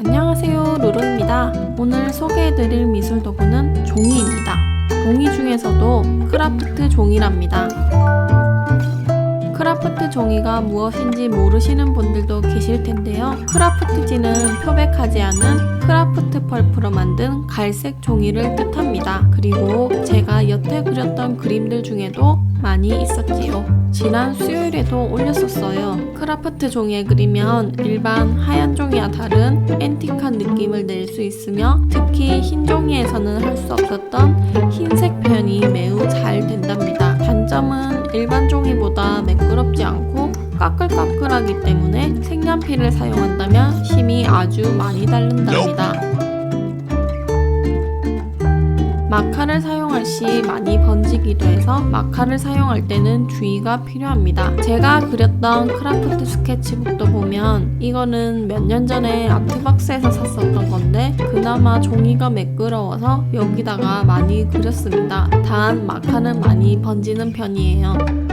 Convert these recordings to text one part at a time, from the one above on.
안녕하세요 루루입니다. 오늘 소개해드릴 미술 도구는 종이입니다. 종이 중에서도 크라프트 종이랍니다. 크라프트 종이가 무엇인지 모르시는 분들도 계실 텐데요. 크라프트지는 표백하지 않은 크라프트 펄프로 만든 갈색 종이를 뜻합니다. 그리고 제가 여태 그렸던 그림들 중에도 많이 있었지요. 지난 수요일에도 올렸었어요. 크라프트 종이에 그리면 일반 하얀 종이와 다른 앤틱한 느낌을 낼 수 있으며 특히 흰 종이에서는 할 수 없었던 흰색 표현이 매우 잘 된답니다. 단점은 일반 종이보다 매끄럽지 않고 까끌까끌하기 때문에 색연필을 사용한다면 힘이 아주 많이 다른답니다. 마카를 사용할 시 많이 번지기도 해서 마카를 사용할 때는 주의가 필요합니다. 제가 그렸던 크라프트 스케치북도 보면 이거는 몇 년 전에 아트박스에서 샀었던 건데 그나마 종이가 매끄러워서 여기다가 많이 그렸습니다. 단 마카는 많이 번지는 편이에요.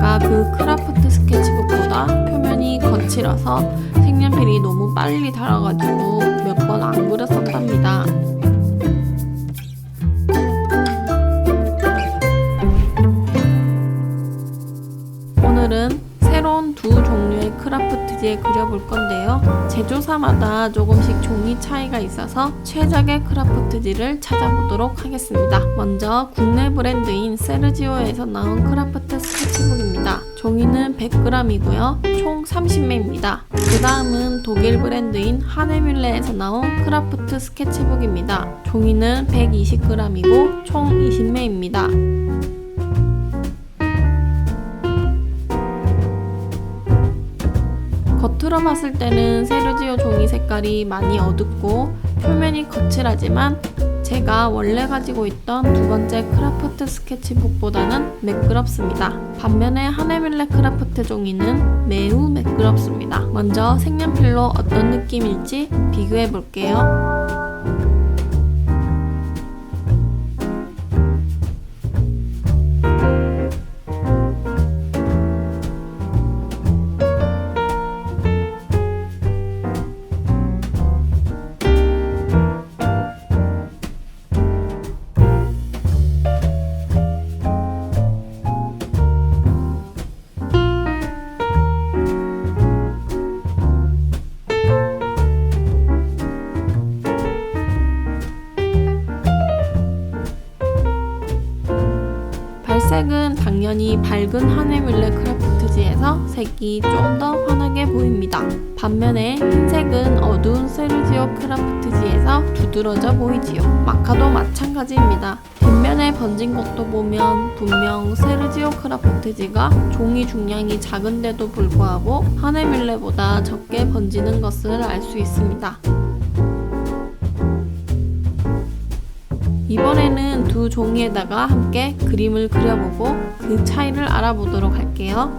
아까 그 크라프트 스케치북보다 표면이 거칠어서 색연필이 너무 빨리 닳아가지고 몇 번 안 그렸었답니다. 오늘은 새로운 두 종류의 크라프트지에 그려볼 건데요. 제조사마다 조금씩 종이 차이가 있어서 최적의 크라프트지를 찾아보도록 하겠습니다. 먼저 국내 브랜드인 세르지오에서 나온 크라프트 스케치북입니다. 종이는 100g이고요. 총 30매입니다. 그 다음은 독일 브랜드인 하네뮬레에서 나온 크라프트 스케치북입니다. 종이는 120g이고 총 20매입니다. 겉으로 봤을 때는 세르지오 종이 색깔이 많이 어둡고 표면이 거칠하지만 제가 원래 가지고 있던 두 번째 크라프트 스케치북보다는 매끄럽습니다. 반면에 하네밀레 크라프트 종이는 매우 매끄럽습니다. 먼저 색연필로 어떤 느낌일지 비교해 볼게요. 발색은 당연히 밝은 하네밀레 크라프트지에서 색이 좀 더 환하게 보입니다. 반면에 흰색은 어두운 세르지오 크라프트지에서 두드러져 보이지요. 마카도 마찬가지입니다. 뒷면에 번진 것도 보면 분명 세르지오 크라프트지가 종이 중량이 작은데도 불구하고 하네밀레보다 적게 번지는 것을 알 수 있습니다. 이번에는 두 종이에다가 함께 그림을 그려보고 그 차이를 알아보도록 할게요.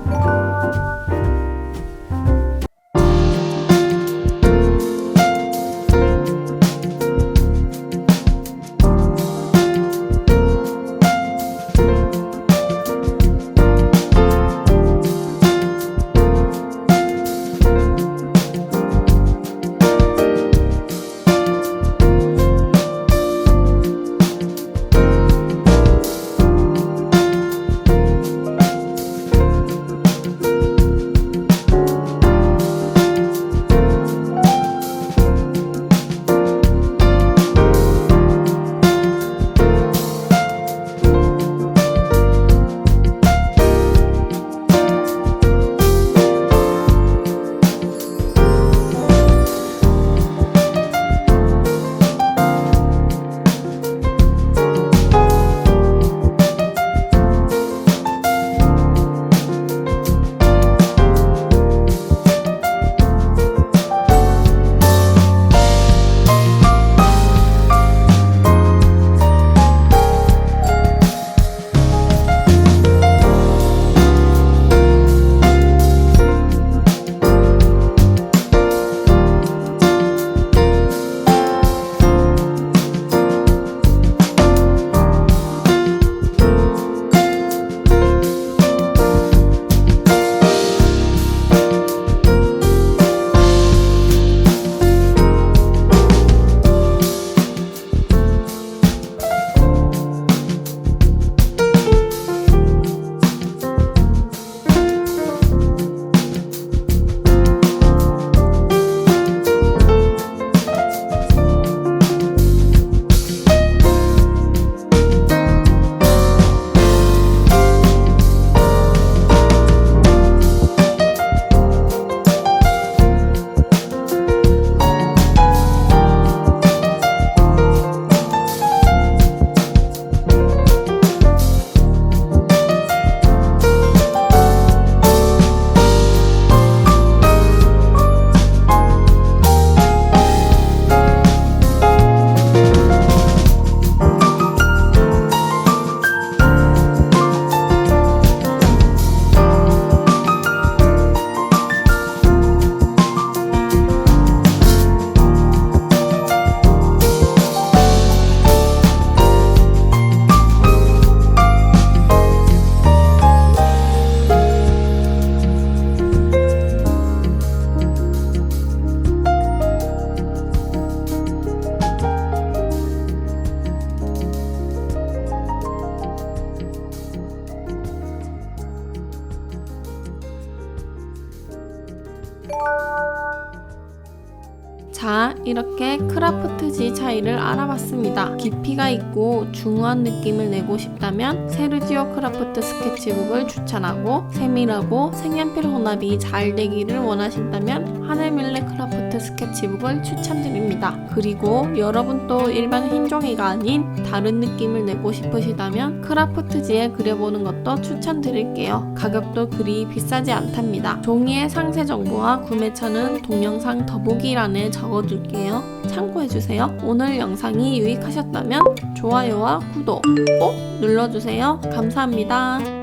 이렇게 크라프트지 차이를 알아봤습니다. 깊이가 있고 중후한 느낌을 내고 싶다면 세르지오 크라프트 스케치북을 추천하고 세밀하고 색연필 혼합이 잘 되기를 원하신다면 하늘밀레 크라프트 스케치북을 추천드립니다. 그리고 여러분 또 일반 흰종이가 아닌 다른 느낌을 내고 싶으시다면 크라프트지에 그려보는 것도 추천드릴게요. 가격도 그리 비싸지 않답니다. 종이의 상세 정보와 구매처는 동영상 더보기란에 적어둘게 요. 참고해주세요. 오늘 영상이 유익하셨다면 좋아요와 구독 꼭 눌러주세요. 감사합니다.